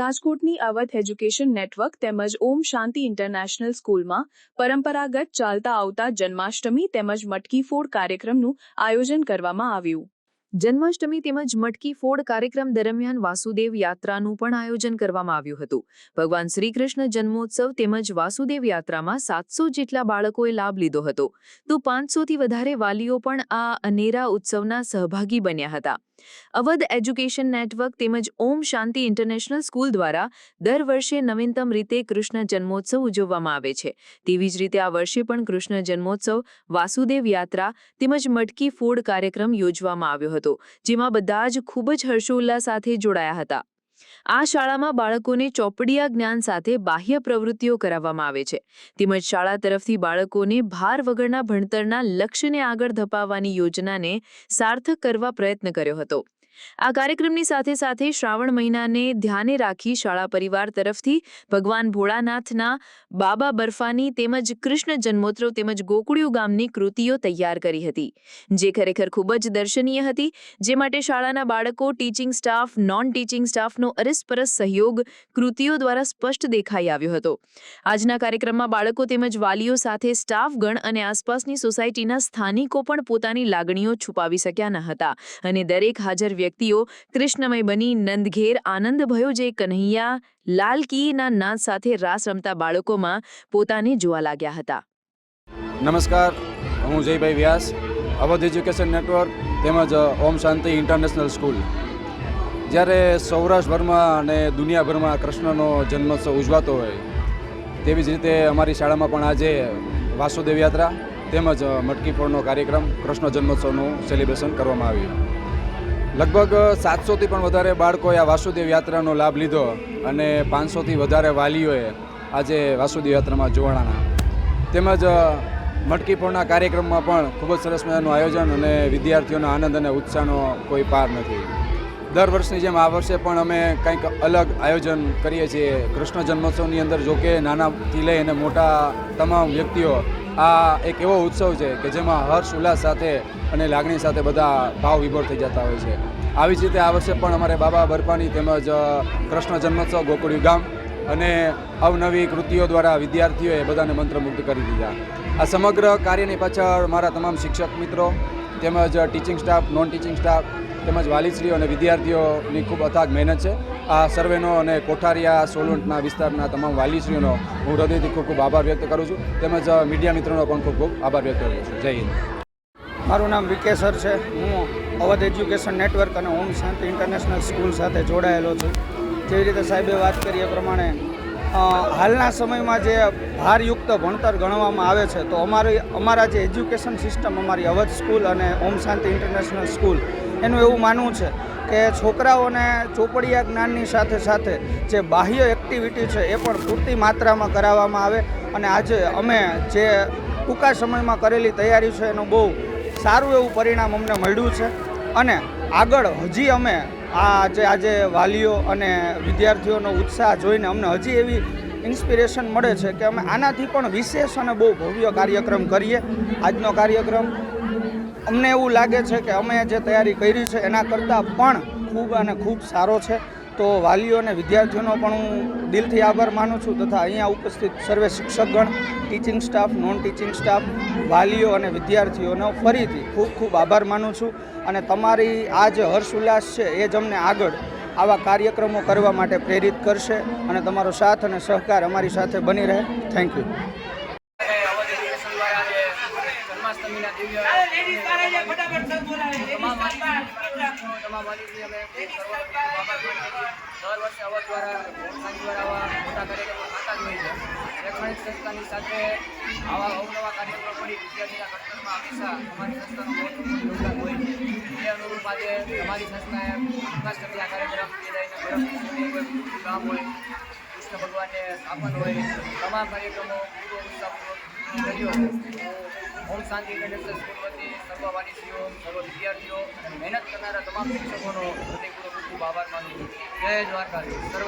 રાજકોટની Awadh education network તેમજ ઓમ શાંતિ international સ્કૂલમાં પરંપરાગત ચાલતા આવતા જન્માષ્ટમી તેમજ મટકી ફોડ કાર્યક્રમનું આયોજન કરવામાં આવ્યું. જન્માષ્ટમી તેમજ મટકી ફોડ કાર્યક્રમ દરમિયાન વાસુદેવ યાત્રાનું પણ આયોજન કરવામાં આવ્યું હતું. ભગવાન શ્રીકૃષ્ણ જન્મોત્સવ તેમજ વાસુદેવ યાત્રામાં સાતસો જેટલા બાળકોએ લાભ લીધો હતો. તો પાંચસોથી વધારે વાલીઓ પણ આ અનેરા ઉત્સવના સહભાગી બન્યા હતા. અવધ એજ્યુકેશન નેટવર્ક તેમજ ઓમ શાંતિ ઇન્ટરનેશનલ સ્કૂલ દ્વારા દર વર્ષે નવીનતમ રીતે કૃષ્ણ જન્મોત્સવ ઉજવવામાં આવે છે. તેવી જ રીતે આ વર્ષે પણ કૃષ્ણ જન્મોત્સવ, વાસુદેવ યાત્રા તેમજ મટકી ફોડ કાર્યક્રમ યોજવામાં આવ્યો હતો, જેમાં બધા જ ખૂબ જ હર્ષોલ્લાસ સાથે જોડાયા હતા. આ શાળામાં બાળકોને ચોપડિયા જ્ઞાન સાથે બાહ્ય પ્રવૃત્તિઓ કરાવવામાં આવે છે. તેમજ શાળા તરફથી બાળકોને ભાર વગરના ભણતરના લક્ષ્યને આગળ ધપાવવાની યોજનાને સાર્થક કરવા પ્રયત્ન કર્યો હતો. આ કાર્યક્રમની સાથે સાથે શ્રાવણ મહિનાને ધ્યાને રાખી શાળા પરિવાર તરફથી ભગવાન ભોળાનાથના બાબા બર્ફાની તેમજ કૃષ્ણ જન્મોત્સવ તેમજ ગોકુળિયું ગામની કૃતિઓ તૈયાર કરી હતી, જે ખરેખર ખૂબ જ દર્શનીય હતી, જે માટે શાળાના બાળકો, ટીચિંગ સ્ટાફ નોન ટીચિંગ સ્ટાફનો અરસપરસ સહયોગ કૃતિઓ દ્વારા સ્પષ્ટ દેખાઈ આવ્યો હતો. આજના કાર્યક્રમમાં બાળકો તેમજ વાલીઓ સાથે સ્ટાફગણ અને આસપાસની સોસાયટીના સ્થાનિકો પણ પોતાની લાગણીઓ છુપાવી શક્યા ન હતા અને દરેક હાજર વ્યક્તિઓ કૃષ્ણમય બની નંદઘેર આનંદ ભયો જે કન્હૈયા લાલ કીના નાદ સાથે રાસ રમતા બાળકોમાં પોતાને જોવા લાગ્યા હતા. નમસ્કાર, હું જયભાઈ વ્યાસ, અવધ એજ્યુકેશન નેટવર્ક તેમજ, ઓમ શાંતિ ઇન્ટરનેશનલ સ્કૂલ. જ્યારે સૌરાષ્ટ્રભરમાં અને દુનિયાભરમાં કૃષ્ણનો જન્મોત્સવ ઉજવાતો હોય, તેવી જ રીતે અમારી શાળામાં પણ આજે વાસુદેવ યાત્રા તેમજ, મટકી ફોડનો કાર્યક્રમ, કૃષ્ણ જન્મોત્સવનું સેલિબ્રેશન કરવામાં આવ્યું. લગભગ સાતસોથી પણ વધારે બાળકોએ આ વાસુદેવ યાત્રાનો લાભ લીધો અને પાંચસોથી વધારે વાલીઓએ આજે વાસુદેવ યાત્રામાં જોડાણા. તેમજ મટકી ફોડના કાર્યક્રમમાં પણ ખૂબ જ સરસ મજાનું આયોજન અને વિદ્યાર્થીઓના આનંદ અને ઉત્સાહનો કોઈ પાર નથી. દર વર્ષની જેમ આ વર્ષે પણ અમે કંઈક અલગ આયોજન કરીએ છીએ. કૃષ્ણ જન્મોત્સવની અંદર જોકે નાનાથી લઈ અને મોટા તમામ વ્યક્તિઓ આ એક એવો ઉત્સવ છે કે જેમાં હર્ષ, ઉલ્લાસ સાથે અને લાગણી સાથે બધા ભાવ વિભોર થઈ જતા હોય છે. આવી જ રીતે આ વર્ષે પણ અમારે બાબા બરપાની તેમજ કૃષ્ણ જન્મોત્સવ ગોકુળિયું ગામ અને અવનવી કૃતિઓ દ્વારા વિદ્યાર્થીઓએ બધાને મંત્રમુગ્ધ કરી દીધા. આ સમગ્ર કાર્યની પાછળ મારા તમામ શિક્ષક મિત્રો તેમજ teaching staff non teaching staff તેમજ વાલીશ્રીઓ અને વિદ્યાર્થીઓની ખૂબ અથાગ મહેનત છે. આ સર્વેનો અને કોઠારિયા, સોલુંટના વિસ્તારના તમામ વાલીશ્રીઓનો હું હૃદયથી ખૂબ ખૂબ આભાર વ્યક્ત કરું છું. તેમજ મીડિયા મિત્રોનો પણ ખૂબ ખૂબ આભાર વ્યક્ત કરું છું. જય હિન્દ. મારું નામ વિકે સર છે. હું અવધ એજ્યુકેશન નેટવર્ક અને ઓમ શાંતિ ઇન્ટરનેશનલ સ્કૂલ સાથે જોડાયેલો છું. જેવી રીતે સાહેબે વાત કરી એ પ્રમાણે હાલના સમયમાં જે ભારયુક્ત ભણતર ગણવામાં આવે છે, તો અમારી, અમારા જે એજ્યુકેશન સિસ્ટમ, અમારી અવધ સ્કૂલ અને ઓમ શાંતિ ઇન્ટરનેશનલ સ્કૂલ, એનું એવું માનવું છે કે છોકરાઓને ચોપડિયા જ્ઞાનની સાથે સાથે જે બાહ્ય એક્ટિવિટી છે એ પણ પૂરતી માત્રામાં કરાવવામાં આવે અને આજે અમે જે ટૂંકા સમયમાં કરેલી તૈયારી છે એનું બહુ સારું એવું પરિણામ અમને મળ્યું છે અને આગળ હજી અમે આ જે આજે વાલીઓ અને વિદ્યાર્થીઓનો ઉત્સાહ જોઈને અમને હજી એવી ઇન્સ્પિરેશન મળે છે કે અમે આનાથી પણ વિશેષ અને બહુ ભવ્ય કાર્યક્રમ કરીએ. આજનો કાર્યક્રમ અમને એવું લાગે છે કે અમે જે તૈયારી કરી છે એના કરતાં પણ ખૂબ અને ખૂબ સારો છે. તો વાલીઓ અને વિદ્યાર્થીઓનો પણ હું દિલથી આભાર માનું છું તથા અહીંયા ઉપસ્થિત સર્વે શિક્ષકગણ teaching staff non teaching staff વાલીઓ અને વિદ્યાર્થીઓનો ફરીથી ખૂબ ખૂબ આભાર માનું છું અને તમારી આ જે હર્ષ ઉલ્લાસ છે એ જ અમને આગળ આવા કાર્યક્રમો કરવા માટે પ્રેરિત કરશે અને તમારો સાથ અને સહકાર અમારી સાથે બની રહે. થેન્ક યુ જન્માષ્ટમીના દિવ્ય વાલીઓ તમામ અમે દર વર્ષે અવધ દ્વારા દ્વારા આવા મોટા કાર્યક્રમો થતા જ હોય છે. શૈક્ષણિક સંસ્થાની સાથે આવા અવનવા કાર્યક્રમો કરી વિદ્યાર્થીના ઘડતરમાં હંમેશા અમારી સંસ્થાનું હોય છે. એ અનુરૂપ આજે અમારી સંસ્થાએ જન્માષ્ટમી આ કાર્યક્રમ કોઈ ગામ હોય, કૃષ્ણ ભગવાનને સ્થાપન હોય, તમામ કાર્યક્રમો પૂરો ઉત્સાહપૂર્વક ઓમ શાંતિ ઇન્ટરનેશનલ સ્કૂલ વતી સર્વ વાલીશ્રીઓ સર્વ વિદ્યાર્થીઓ મહેનત કરનારા તમામ શિક્ષકોનો હૃદયપૂર્વક ખૂબ આભાર માનું છું. જય દ્વારકા સર્વ